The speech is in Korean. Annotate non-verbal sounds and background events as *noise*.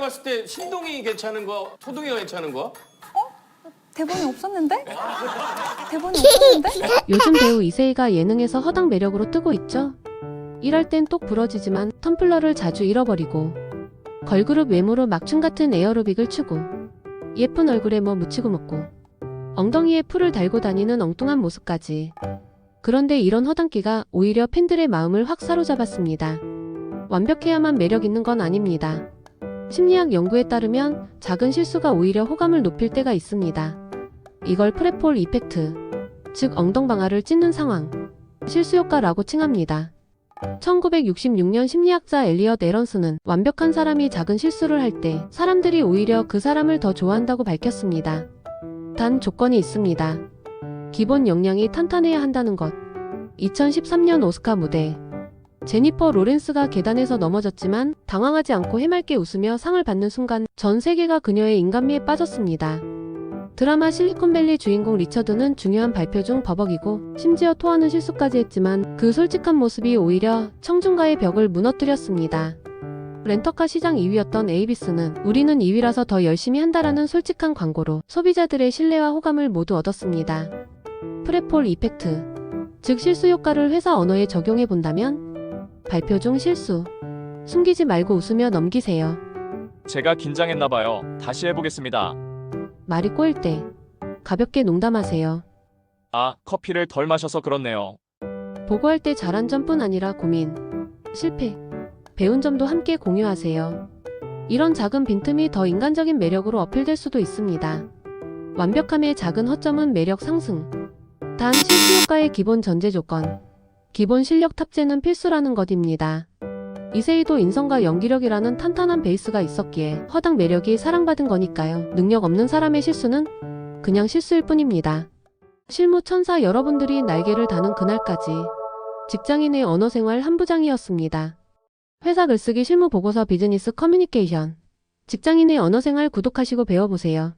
봤을 때 신동이 괜찮은 거, 토동이가 괜찮은 거? 대본이 없었는데? 대본이 없었는데? *laughs* 요즘 배우 이세희가 예능에서 허당 매력으로 뜨고 있죠. 일할 땐 똑 부러지지만 텀플러를 자주 잃어버리고 걸그룹 외모로 막춤 같은 에어로빅을 추고 예쁜 얼굴에 뭐 묻히고 먹고 엉덩이에 풀을 달고 다니는 엉뚱한 모습까지. 그런데 이런 허당기가 오히려 팬들의 마음을 확 사로잡았습니다. 완벽해야만 매력 있는 건 아닙니다. 심리학 연구에 따르면 작은 실수가 오히려 호감을 높일 때가 있습니다. 이걸 프레폴 이펙트, 즉 엉덩방아를 찢는 상황, 실수 효과라고 칭합니다. 1966년 심리학자 엘리엇 에런스는 완벽한 사람이 작은 실수를 할 때 사람들이 오히려 그 사람을 더 좋아한다고 밝혔습니다. 단 조건이 있습니다. 기본 역량이 탄탄해야 한다는 것. 2013년 오스카 무대. 제니퍼 로렌스가 계단에서 넘어졌지만 당황하지 않고 해맑게 웃으며 상을 받는 순간 전 세계가 그녀의 인간미에 빠졌습니다. 드라마 실리콘밸리 주인공 리처드는 중요한 발표 중 버벅이고 심지어 토하는 실수까지 했지만 그 솔직한 모습이 오히려 청중가의 벽을 무너뜨렸습니다. 렌터카 시장 2위였던 에이비스는 우리는 2위라서 더 열심히 한다라는 솔직한 광고로 소비자들의 신뢰와 호감을 모두 얻었습니다. 프레폴 이펙트 즉 실수 효과를 회사 언어에 적용해 본다면 발표 중 실수 숨기지 말고 웃으며 넘기세요. 제가 긴장했나봐요. 다시 해보겠습니다. 말이 꼬일 때 가볍게 농담하세요. 아, 커피를 덜 마셔서 그렇네요. 보고할 때 잘한 점뿐 아니라 고민, 실패, 배운 점도 함께 공유하세요. 이런 작은 빈틈이 더 인간적인 매력으로 어필될 수도 있습니다. 완벽함의 작은 허점은 매력 상승. 단 실수 효과의 기본 전제 조건. 기본 실력 탑재는 필수라는 것입니다. 이세희도 인성과 연기력이라는 탄탄한 베이스가 있었기에 허당 매력이 사랑받은 거니까요. 능력 없는 사람의 실수는 그냥 실수일 뿐입니다. 실무 천사 여러분들이 날개를 다는 그날까지 직장인의 언어 생활 한 부장이었습니다. 회사 글쓰기 실무 보고서 비즈니스 커뮤니케이션 직장인의 언어 생활 구독하시고 배워보세요.